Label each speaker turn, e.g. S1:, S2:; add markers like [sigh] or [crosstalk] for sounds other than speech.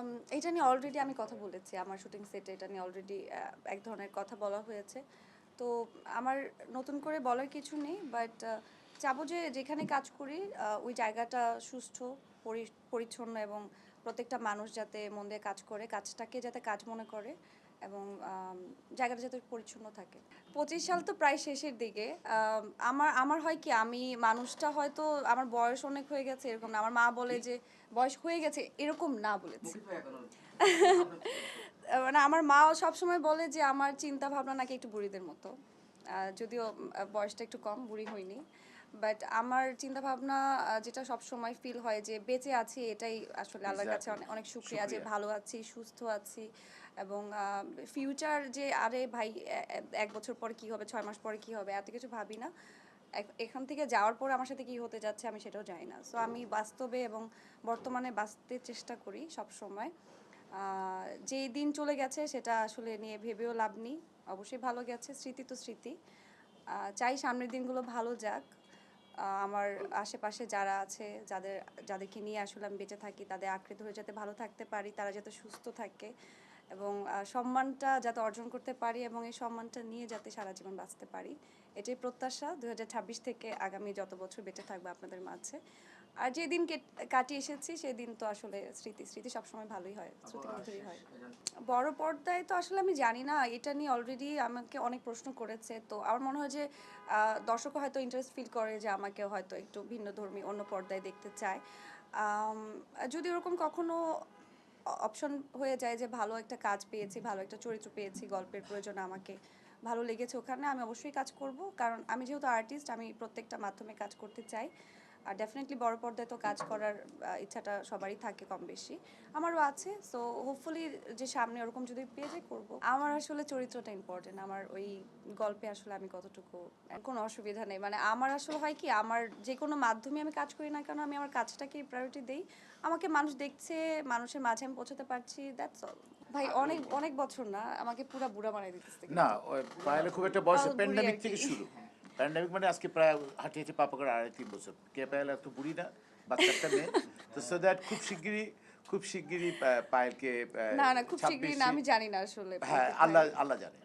S1: আম, এটা নিয়ে অলরেডি আমি কথা বলেছি আমার শুটিং সেটে এটা নিয়ে অলরেডি এক ধরনের কথা বলা হয়েছে। তো আমার নতুন করে বলার কিছু নেই বাট চাবো যে যেখানে কাজ করি ওই জায়গাটা সুস্থ পরি- পরিচ্ছন্ন এবং প্রত্যেকটা মানুষ যাতে মন দিয়ে কাজ করে কাজটাকে যাতে কাজ মনে করে এবং জায়গাটা যাতে পরিচ্ছন্ন থাকে। পঁচিশ সাল তো প্রায় শেষের দিকে। আমার আমার হয় কি আমি মানুষটা হয়তো আমার বয়স অনেক হয়ে গেছে এরকম না। আমার মা বলে যে বয়স হয়ে গেছে এরকম না বলেছি। [laughs] মানে আমার মাও সবসময় বলে যে আমার চিন্তা ভাবনা নাকি একটু বুড়িদের মতো। যদিও বয়সটা একটু কম বুড়ি হইনি। বাট আমার চিন্তা ভাবনা যেটা সব সময় ফিল হয় যে বেঁচে আছি এটাই আসলে আল্লাহর কাছে অনেক অনেক শুক্রিয়া যে ভালো আছি সুস্থ আছি এবং ফিউচার যে আরে ভাই এক বছর পর কি হবে ছয় মাস পরে কি হবে এত কিছু ভাবি না। এখান থেকে যাওয়ার পর আমার সাথে কি হতে যাচ্ছে আমি সেটাও জানি না। সো আমি বাস্তবে এবং বর্তমানে বাঁচতে চেষ্টা করি সব সময় যেই দিন চলে গেছে সেটা আসলে নিয়ে ভেবেও লাভ নেই। অবশ্যই ভালো গেছে স্মৃতি তো স্মৃতি। চাই সামনের দিনগুলো ভালো যাক। আমার আশেপাশে যারা আছে, যাদের, যাদেরকে নিয়ে আসলে আমি বেঁচে থাকি, তাদের আঁকড়ে ধরে যাতে ভালো থাকতে পারি, তারা যাতে সুস্থ থাকে। এবং সম্মানটা যাতে অর্জন করতে পারি এবং এই সম্মানটা নিয়ে যাতে সারা জীবন বাঁচতে পারি এটাই প্রত্যাশা। দু থেকে আগামী যত বছর বেঁচে থাকবে আপনাদের মাঝে। আর যেদিন কেট- কাটিয়ে এসেছি সেদিন তো আসলে স্মৃতি স্মৃতি সবসময় ভালোই হয় শ্রুতি মধুরই হয়। বড় পর্দায় তো আসলে আমি জানি না এটা নিয়ে অলরেডি আমাকে অনেক প্রশ্ন করেছে। তো আমার মনে হয় যে দর্শকও হয়তো ইন্টারেস্ট ফিল করে যে আমাকে হয়তো একটু ভিন্ন ধর্মী অন্য পর্দায় দেখতে চায়। যদি ওরকম কখনো অপশন হয়ে যায় যে ভালো একটা কাজ পেয়েছি, ভালো একটা চরিত্র পেয়েছি, গল্পের প্রয়োজন আমাকে ভালো লেগেছে ওখানে, আমি অবশ্যই কাজ করব। কারণ আমি যেহেতু আর্টিস্ট আমি প্রত্যেকটা মাধ্যমে কাজ করতে চাই। আর ডেফিনেটলি বড় পর্দায় তো কাজ করার ইচ্ছাটা সবারই থাকে কম বেশি। আমারও আছে সো হোপফুলি যে সামনে ওরকম যদি পেয়ে যাই করব। আমার আসলে চরিত্রটা ইম্পর্টেন্ট আমার ওই গল্পে আসলে আমি কতটুকু কোনো অসুবিধা নেই। মানে আমার আসলে হয় কি আমার যে কোনো মাধ্যমে আমি কাজ করি না কেন আমি আমার কাজটাকে প্রায়োরিটি দেই। আমাকে মানুষ দেখছে মানুষের মাঝে আমি পৌঁছাতে পারছি দ্যাটস অল ভাই অনেক অনেক বছর না আমাকে পুরা বুড়া বানাই দিতেছে।
S2: না পায়েলে খুব একটা বয়সে প্যান্ডামিক। থেকে শুরু। প্যান্ডামিক মানে আজকে প্রায় হাঁটি হাঁটি পাপা করে আড়াই তিন বছর। কে পায়েলে এত বুড়ি না বাচ্চাটা মেয়ে। তো সো দ্যাট খুব শিগগিরই খুব শিগগিরই পায়েলকে
S1: না না খুব শিগগিরই না আমি জানি না আসলে
S2: হ্যাঁ আল্লাহ আল্লাহ জানে।